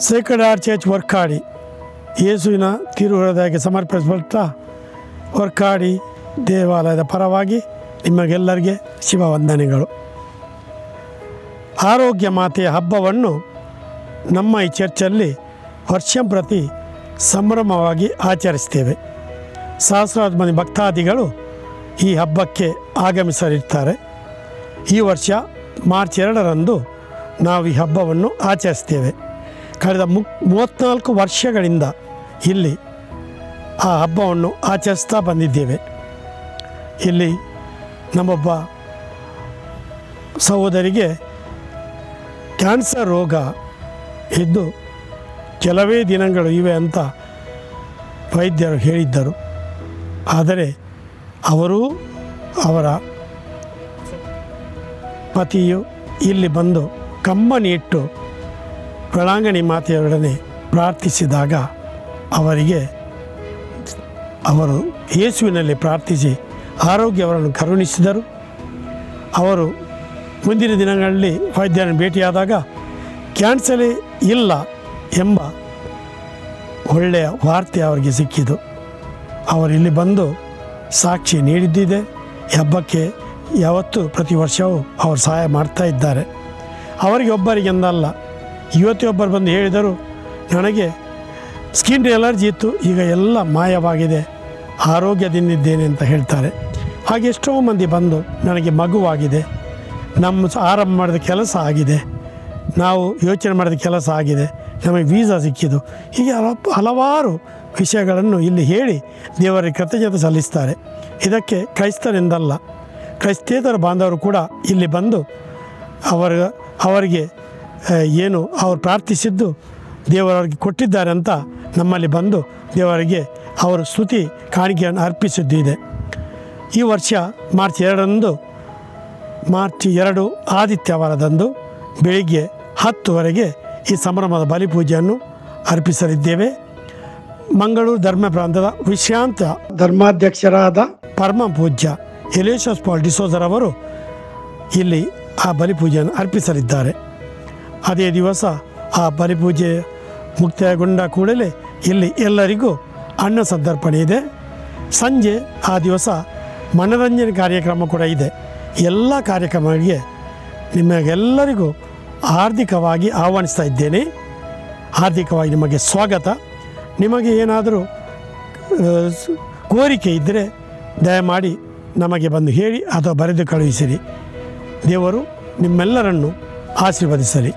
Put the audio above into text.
Sacred R church Varkady ಯೇಸುವಿನ ತಿರುಹೃದಯಕ್ಕೆ ಸಮರ್ಪಿಸಲ್ಪಟ್ಟ ವರ್ಕಾಡಿ ದೇವಾಲಯದ ಪರವಾಗಿ ನಿಮಗೆಲ್ಲರಿಗೆ ಶಿವ ವಂದನೆಗಳು ಆರೋಗ್ಯ ಮಾತೆಯ ಹಬ್ಬವನ್ನು ನಮ್ಮ ಈ ಚರ್ಚಲ್ಲಿ ವರ್ಷಂಪ್ರತಿ ಸಂಭ್ರಮವಾಗಿ ಆಚರಿಸ್ತೇವೆ. ಸಹಸ್ರಾರು ಮಂದಿ ಭಕ್ತಾದಿಗಳು ಈ ಹಬ್ಬಕ್ಕೆ ಆಗಮಿಸಲಿರ್ತಾರೆ ಈ ವರ್ಷ ಮಾರ್ಚ್ ಎರಡರಂದು ನಾವು ಈ ಹಬ್ಬವನ್ನು ಆಚರಿಸ್ತೇವೆ. ಕಳೆದ ಮು ಮೂವತ್ತ್ನಾಲ್ಕು ವರ್ಷಗಳಿಂದ ಇಲ್ಲಿ ಆ ಹಬ್ಬವನ್ನು ಆಚರಿಸ್ತಾ ಬಂದಿದ್ದೇವೆ. ಇಲ್ಲಿ ನಮ್ಮೊಬ್ಬ ಸಹೋದರಿಗೆ ಕ್ಯಾನ್ಸರ್ ರೋಗ ಇದ್ದು ಕೆಲವೇ ದಿನಗಳು ಇವೆ ಅಂತ ವೈದ್ಯರು ಹೇಳಿದ್ದರು. ಆದರೆ ಅವರು ಅವರ ಪತಿಯು ಇಲ್ಲಿ ಬಂದು ಕಂಬನಿ ಇಟ್ಟು ಗಳಾಂಗಣಿ ಮಾತೆಯೊಡನೆ ಪ್ರಾರ್ಥಿಸಿದಾಗ ಅವರಿಗೆ ಅವರು ಯೇಸುವಿನಲ್ಲಿ ಪ್ರಾರ್ಥಿಸಿ ಆರೋಗ್ಯವರನ್ನು ಕರುಣಿಸಿದರು. ಅವರು ಮುಂದಿನ ದಿನಗಳಲ್ಲಿ ವೈದ್ಯರನ್ನು ಭೇಟಿಯಾದಾಗ ಕ್ಯಾನ್ಸರೇ ಇಲ್ಲ ಎಂಬ ಒಳ್ಳೆಯ ವಾರ್ತೆ ಅವರಿಗೆ ಸಿಕ್ಕಿತು. ಅವರು ಇಲ್ಲಿ ಬಂದು ಸಾಕ್ಷಿ ನೀಡಿದ್ದಿದೆ. ಹಬ್ಬಕ್ಕೆ ಯಾವತ್ತೂ ಪ್ರತಿ ವರ್ಷವೂ ಅವರು ಸಹಾಯ ಮಾಡ್ತಾ ಇದ್ದಾರೆ. ಅವರಿಗೆ ಒಬ್ಬರಿಗೆಂದಲ್ಲ ಇವತ್ತೊಬ್ಬರು ಬಂದು ಹೇಳಿದರು, ನನಗೆ ಸ್ಕಿನ್ ಎಲರ್ಜಿ ಇತ್ತು, ಈಗ ಎಲ್ಲ ಮಾಯವಾಗಿದೆ, ಆರೋಗ್ಯದಿಂದಿದ್ದೇನೆ ಅಂತ ಹೇಳ್ತಾರೆ. ಹಾಗೆ ಎಷ್ಟೋ ಮಂದಿ ಬಂದು ನನಗೆ ಮಗುವಾಗಿದೆ, ನಮ್ಮ ಆರಂಭ ಮಾಡಿದ ಕೆಲಸ ಆಗಿದೆ, ನಾವು ಯೋಚನೆ ಮಾಡಿದ ಕೆಲಸ ಆಗಿದೆ, ನಮಗೆ ವೀಸಾ ಸಿಕ್ಕಿದ್ದು. ಹೀಗೆ ಹಲ- ಹಲವಾರು ವಿಷಯಗಳನ್ನು ಇಲ್ಲಿ ಹೇಳಿ ದೇವರಿಗೆ ಕೃತಜ್ಞತೆ ಸಲ್ಲಿಸ್ತಾರೆ. ಇದಕ್ಕೆ ಕ್ರೈಸ್ತರಿಂದಲ್ಲ, ಕ್ರೈಸ್ತೇತರ ಬಾಂಧವರು ಕೂಡ ಇಲ್ಲಿ ಬಂದು ಅವರ, ಅವರಿಗೆ ಏನು ಅವರು ಪ್ರಾರ್ಥಿಸಿದ್ದು ದೇವರವರಿಗೆ ಕೊಟ್ಟಿದ್ದಾರೆ ಅಂತ ನಮ್ಮಲ್ಲಿ ಬಂದು ದೇವರಿಗೆ ಅವರು ಸ್ತುತಿ ಕಾಣಿಕೆಯನ್ನು ಅರ್ಪಿಸಿದ್ದಿದೆ. ಈ ವರ್ಷ ಮಾರ್ಚ್ ಎರಡರಂದು, ಮಾರ್ಚ್ ಎರಡು ಆದಿತ್ಯವಾರದಂದು ಬೆಳಿಗ್ಗೆ ಹತ್ತುವರೆಗೆ ಈ ಸಂಭ್ರಮದ ಬಲಿಪೂಜೆಯನ್ನು ಅರ್ಪಿಸಲಿದ್ದೇವೆ. ಮಂಗಳೂರು ಧರ್ಮ ಪ್ರಾಂತದ ವಿಶ್ರಾಂತ ಧರ್ಮಾಧ್ಯಕ್ಷರಾದ ಪರಮ ಪೂಜ್ಯ ಎಲೇಶಸ್ ಪಾಲ್ ಡಿಸೋಜರವರು ಇಲ್ಲಿ ಆ ಬಲಿಪೂಜೆಯನ್ನು ಅರ್ಪಿಸಲಿದ್ದಾರೆ. ಅದೇ ದಿವಸ ಆ ಬಲಿಪೂಜೆ ಮುಕ್ತಾಯಗೊಂಡ ಕೂಡಲೇ ಇಲ್ಲಿ ಎಲ್ಲರಿಗೂ ಅನ್ನ ಸಂದರ್ಪಣೆ ಇದೆ. ಸಂಜೆ ಆ ದಿವಸ ಮನರಂಜನೆ ಕಾರ್ಯಕ್ರಮ ಕೂಡ ಇದೆ. ಎಲ್ಲ ಕಾರ್ಯಕ್ರಮಗಳಿಗೆ ನಿಮಗೆಲ್ಲರಿಗೂ ಆರ್ಥಿಕವಾಗಿ ಆಹ್ವಾನಿಸ್ತಾ ಇದ್ದೇನೆ. ಆರ್ಥಿಕವಾಗಿ ನಿಮಗೆ ಸ್ವಾಗತ. ನಿಮಗೆ ಏನಾದರೂ ಕೋರಿಕೆ ಇದ್ದರೆ ದಯಮಾಡಿ ನಮಗೆ ಬಂದು ಹೇಳಿ ಅಥವಾ ಬರೆದು ಕಳುಹಿಸಿರಿ. ದೇವರು ನಿಮ್ಮೆಲ್ಲರನ್ನು ಆಶೀರ್ವದಿಸಲಿ.